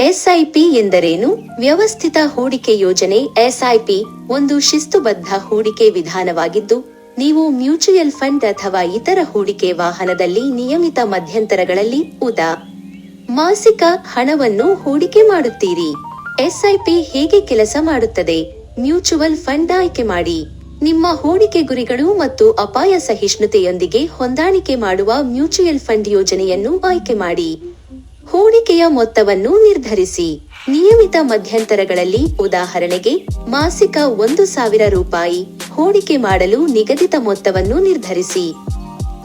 SIP ಎಂದರೇನು? ವ್ಯವಸ್ಥಿತ ಹೂಡಿಕೆ ಯೋಜನೆ ಎಸ್ಐಪಿ ಒಂದು ಶಿಸ್ತುಬದ್ಧ ಹೂಡಿಕೆ ವಿಧಾನವಾಗಿದ್ದು, ನೀವು ಮ್ಯೂಚುಯಲ್ ಫಂಡ್ ಅಥವಾ ಇತರ ಹೂಡಿಕೆ ವಾಹನದಲ್ಲಿ ನಿಯಮಿತ ಮಧ್ಯಂತರಗಳಲ್ಲಿ ಉದಾ. ಮಾಸಿಕ ಹಣವನ್ನು ಹೂಡಿಕೆ ಮಾಡುತ್ತೀರಿ. ಎಸ್ಐಪಿ ಹೇಗೆ ಕೆಲಸ ಮಾಡುತ್ತದೆ? ಮ್ಯೂಚುವಲ್ ಫಂಡ್ ಆಯ್ಕೆ ಮಾಡಿ. ನಿಮ್ಮ ಹೂಡಿಕೆ ಗುರಿಗಳು ಮತ್ತು ಅಪಾಯ ಸಹಿಷ್ಣುತೆಯೊಂದಿಗೆ ಹೊಂದಾಣಿಕೆ ಮಾಡುವ ಮ್ಯೂಚುಯಲ್ ಫಂಡ್ ಯೋಜನೆಯನ್ನು ಆಯ್ಕೆ ಮಾಡಿ. ಹೂಡಿಕೆಯ ಮೊತ್ತವನ್ನು ನಿರ್ಧರಿಸಿ. ನಿಯಮಿತ ಮಧ್ಯಂತರಗಳಲ್ಲಿ ಉದಾಹರಣೆಗೆ, ಮಾಸಿಕ ಒಂದು ಸಾವಿರ ರೂಪಾಯಿ ಹೂಡಿಕೆ ಮಾಡಲು ನಿಗದಿತ ಮೊತ್ತವನ್ನು ನಿರ್ಧರಿಸಿ.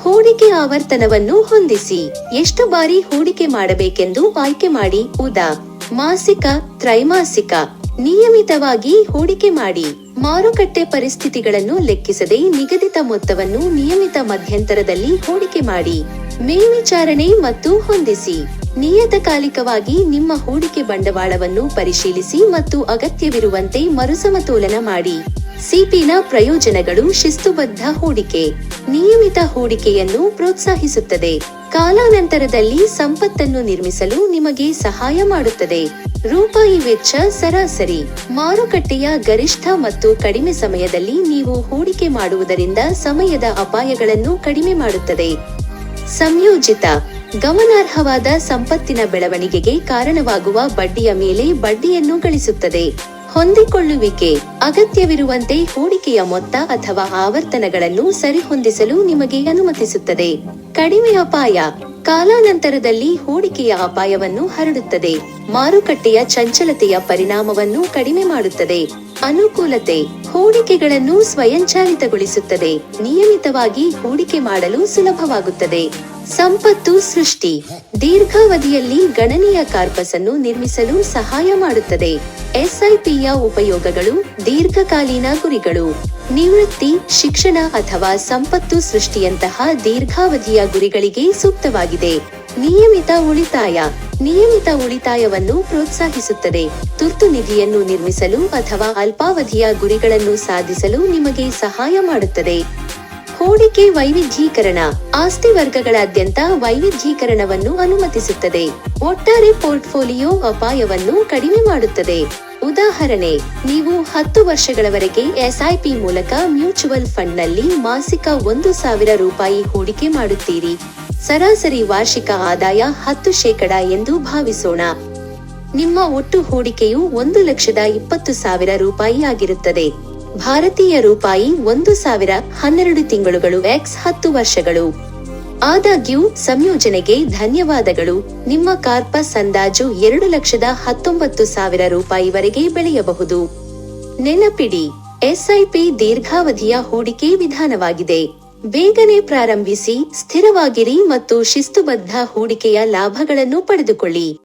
ಹೂಡಿಕೆ ಆವರ್ತನವನ್ನು ಹೊಂದಿಸಿ. ಎಷ್ಟು ಬಾರಿ ಹೂಡಿಕೆ ಮಾಡಬೇಕೆಂದು ಆಯ್ಕೆ ಮಾಡಿ. ಉದಾ. ಮಾಸಿಕ, ತ್ರೈಮಾಸಿಕ. ನಿಯಮಿತವಾಗಿ ಹೂಡಿಕೆ ಮಾಡಿ. ಮಾರುಕಟ್ಟೆ ಪರಿಸ್ಥಿತಿಗಳನ್ನು ಲೆಕ್ಕಿಸದೆ ನಿಗದಿತ ಮೊತ್ತವನ್ನು ನಿಯಮಿತ ಮಧ್ಯಂತರದಲ್ಲಿ ಹೂಡಿಕೆ ಮಾಡಿ. ಮೇಲ್ವಿಚಾರಣೆ ಮತ್ತು ಹೊಂದಿಸಿ. ನಿಯತಕಾಲಿಕವಾಗಿ ನಿಮ್ಮ ಹೂಡಿಕೆ ಬಂಡವಾಳವನ್ನು ಪರಿಶೀಲಿಸಿ ಮತ್ತು ಅಗತ್ಯವಿರುವಂತೆ ಮರುಸಮತೋಲನ ಮಾಡಿ. ಸಿಪಿನ ಪ್ರಯೋಜನಗಳು ಶಿಸ್ತುಬದ್ಧ ಹೂಡಿಕೆ. ನಿಯಮಿತ ಹೂಡಿಕೆಯನ್ನು ಪ್ರೋತ್ಸಾಹಿಸುತ್ತದೆ. ಕಾಲಾನಂತರದಲ್ಲಿ ಸಂಪತ್ತನ್ನು ನಿರ್ಮಿಸಲು ನಿಮಗೆ ಸಹಾಯ ಮಾಡುತ್ತದೆ. ರೂಪಾಯಿ ವೆಚ್ಚ ಸರಾಸರಿ. ಮಾರುಕಟ್ಟೆಯ ಗರಿಷ್ಠ ಮತ್ತು ಕಡಿಮೆ ಸಮಯದಲ್ಲಿ ನೀವು ಹೂಡಿಕೆ ಮಾಡುವುದರಿಂದ ಸಮಯದ ಅಪಾಯಗಳನ್ನು ಕಡಿಮೆ ಮಾಡುತ್ತದೆ. ಸಂಯೋಜಿತ. ಗಮನಾರ್ಹವಾದ ಸಂಪತ್ತಿನ ಬೆಳವಣಿಗೆಗೆ ಕಾರಣವಾಗುವ ಬಡ್ಡಿಯ ಮೇಲೆ ಬಡ್ಡಿಯನ್ನು ಗಳಿಸುತ್ತದೆ. ಹೊಂದಿಕೊಳ್ಳುವಿಕೆ, ಅಗತ್ಯವಿರುವಂತೆ ಹೂಡಿಕೆಯ ಮೊತ್ತ ಅಥವಾ ಆವರ್ತನಗಳನ್ನು ಸರಿಹೊಂದಿಸಲು ನಿಮಗೆ ಅನುಮತಿಸುತ್ತದೆ. ಕಡಿಮೆ ಅಪಾಯ, ಕಾಲಾನಂತರದಲ್ಲಿ ಹೂಡಿಕೆಯ ಅಪಾಯವನ್ನು ಹರಡುತ್ತದೆ. ಮಾರುಕಟ್ಟೆಯ ಚಂಚಲತೆಯ ಪರಿಣಾಮವನ್ನು ಕಡಿಮೆ ಮಾಡುತ್ತದೆ. ಅನುಕೂಲತೆ, ಹೂಡಿಕೆಗಳನ್ನು ಸ್ವಯಂಚಾಲಿತಗೊಳಿಸುತ್ತದೆ. ನಿಯಮಿತವಾಗಿ ಹೂಡಿಕೆ ಮಾಡಲು ಸುಲಭವಾಗುತ್ತದೆ. ಸಂಪತ್ತು ಸೃಷ್ಟಿ. ದೀರ್ಘಾವಧಿಯಲ್ಲಿ ಗಣನೀಯ ಕಾರ್ಪಸ್ ಅನ್ನು ನಿರ್ಮಿಸಲು ಸಹಾಯ ಮಾಡುತ್ತದೆ. ಎಸ್ಐಪಿಯ ಉಪಯೋಗಗಳು, ದೀರ್ಘಕಾಲೀನ ಗುರಿಗಳು. ನಿವೃತ್ತಿ, ಶಿಕ್ಷಣ ಅಥವಾ ಸಂಪತ್ತು ಸೃಷ್ಟಿಯಂತಹ ದೀರ್ಘಾವಧಿಯ ಗುರಿಗಳಿಗೆ ಸೂಕ್ತವಾಗಿದೆ. ನಿಯಮಿತ ಉಳಿತಾಯ. ನಿಯಮಿತ ಉಳಿತಾಯವನ್ನು ಪ್ರೋತ್ಸಾಹಿಸುತ್ತದೆ. ತುರ್ತು ನಿಧಿಯನ್ನು ನಿರ್ಮಿಸಲು ಅಥವಾ ಅಲ್ಪಾವಧಿಯ ಗುರಿಗಳನ್ನು ಸಾಧಿಸಲು ನಿಮಗೆ ಸಹಾಯ ಮಾಡುತ್ತದೆ. ಹೂಡಿಕೆ ವೈವಿಧ್ಯೀಕರಣ ಆಸ್ತಿ ವರ್ಗಗಳಾದ್ಯಂತ ವೈವಿಧ್ಯೀಕರಣವನ್ನು ಅನುಮತಿಸುತ್ತದೆ. ಒಟ್ಟಾರೆ ಪೋರ್ಟ್ಫೋಲಿಯೋ ಅಪಾಯವನ್ನು ಕಡಿಮೆ ಮಾಡುತ್ತದೆ. ಉದಾಹರಣೆ, ನೀವು ಹತ್ತು ವರ್ಷಗಳವರೆಗೆ ಎಸ್ಐಪಿ ಮೂಲಕ ಮ್ಯೂಚುವಲ್ ಫಂಡ್ನಲ್ಲಿ ಮಾಸಿಕ ಒಂದು ಸಾವಿರ ರೂಪಾಯಿ ಹೂಡಿಕೆ ಮಾಡುತ್ತೀರಿ. ಸರಾಸರಿ ವಾರ್ಷಿಕ ಆದಾಯ ಹತ್ತು ಶೇಕಡ ಎಂದು ಭಾವಿಸೋಣ. ನಿಮ್ಮ ಒಟ್ಟು ಹೂಡಿಕೆಯು ಒಂದು ಲಕ್ಷದ ಇಪ್ಪತ್ತು ಸಾವಿರ ರೂಪಾಯಿ ಆಗಿರುತ್ತದೆ. ಭಾರತೀಯ ರೂಪಾಯಿ ಒಂದು ಸಾವಿರ ಹನ್ನೆರಡು ತಿಂಗಳುಗಳು ಎಕ್ಸ್ ಹತ್ತು ವರ್ಷಗಳು. ಆದಾಗ್ಯೂ, ಸಂಯೋಜನೆಗೆ ಧನ್ಯವಾದಗಳು. ನಿಮ್ಮ ಕಾರ್ಪಸ್ ಅಂದಾಜು ಎರಡು ಲಕ್ಷದ ಹತ್ತೊಂಬತ್ತು ಸಾವಿರ ರೂಪಾಯಿವರೆಗೆ ಬೆಳೆಯಬಹುದು. ನೆನಪಿಡಿ, ಎಸ್ಐಪಿ ದೀರ್ಘಾವಧಿಯ ಹೂಡಿಕೆ ವಿಧಾನವಾಗಿದೆ. ಬೇಗನೆ ಪ್ರಾರಂಭಿಸಿ, ಸ್ಥಿರವಾಗಿರಿ ಮತ್ತು ಶಿಸ್ತುಬದ್ಧ ಹೂಡಿಕೆಯ ಲಾಭಗಳನ್ನು ಪಡೆದುಕೊಳ್ಳಿ.